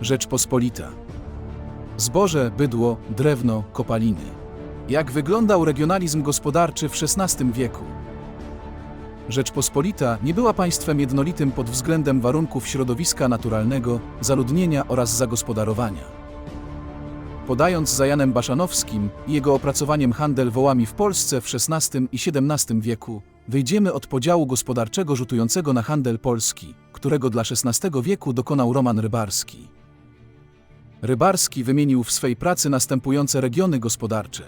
Rzeczpospolita. Zboże, bydło, drewno, kopaliny. Jak wyglądał regionalizm gospodarczy w XVI wieku? Rzeczpospolita nie była państwem jednolitym pod względem warunków środowiska naturalnego, zaludnienia oraz zagospodarowania. Podając za Janem Baszanowskim i jego opracowaniem handel wołami w Polsce w XVI i XVII wieku, wyjdziemy od podziału gospodarczego rzutującego na handel polski, którego dla XVI wieku dokonał Roman Rybarski. Rybarski wymienił w swej pracy następujące regiony gospodarcze.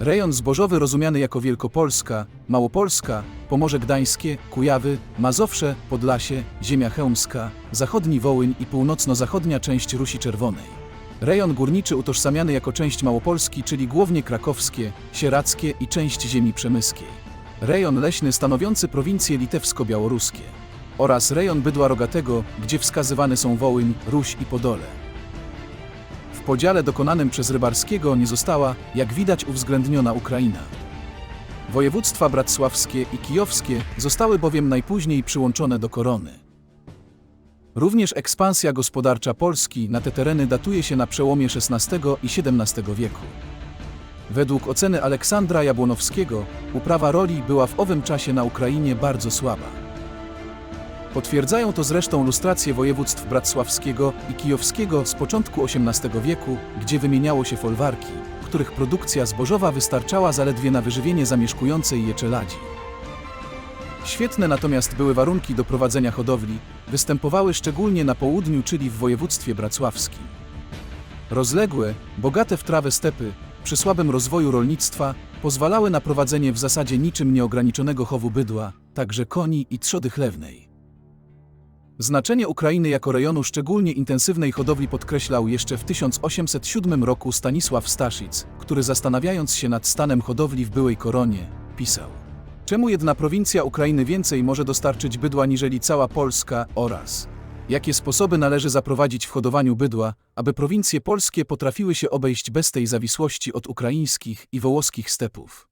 Rejon zbożowy rozumiany jako Wielkopolska, Małopolska, Pomorze Gdańskie, Kujawy, Mazowsze, Podlasie, Ziemia Chełmska, zachodni Wołyń i północno-zachodnia część Rusi Czerwonej. Rejon górniczy utożsamiany jako część Małopolski, czyli głównie krakowskie, sieradzkie i część ziemi przemyskiej. Rejon leśny stanowiący prowincje litewsko-białoruskie. Oraz rejon bydła rogatego, gdzie wskazywane są Wołyń, Ruś i Podole. Podziale dokonanym przez Rybarskiego nie została, jak widać, uwzględniona Ukraina. Województwa bracławskie i kijowskie zostały bowiem najpóźniej przyłączone do korony. Również ekspansja gospodarcza Polski na te tereny datuje się na przełomie XVI i XVII wieku. Według oceny Aleksandra Jabłonowskiego, uprawa roli była w owym czasie na Ukrainie bardzo słaba. Potwierdzają to zresztą lustracje województw bracławskiego i kijowskiego z początku XVIII wieku, gdzie wymieniało się folwarki, których produkcja zbożowa wystarczała zaledwie na wyżywienie zamieszkującej je czeladzi. Świetne natomiast były warunki do prowadzenia hodowli, występowały szczególnie na południu, czyli w województwie bracławskim. Rozległe, bogate w trawę stepy, przy słabym rozwoju rolnictwa, pozwalały na prowadzenie w zasadzie niczym nieograniczonego chowu bydła, także koni i trzody chlewnej. Znaczenie Ukrainy jako rejonu szczególnie intensywnej hodowli podkreślał jeszcze w 1807 roku Stanisław Staszic, który zastanawiając się nad stanem hodowli w byłej koronie, pisał Czemu jedna prowincja Ukrainy więcej może dostarczyć bydła niżeli cała Polska oraz jakie sposoby należy zaprowadzić w hodowaniu bydła, aby prowincje polskie potrafiły się obejść bez tej zawisłości od ukraińskich i wołoskich stepów?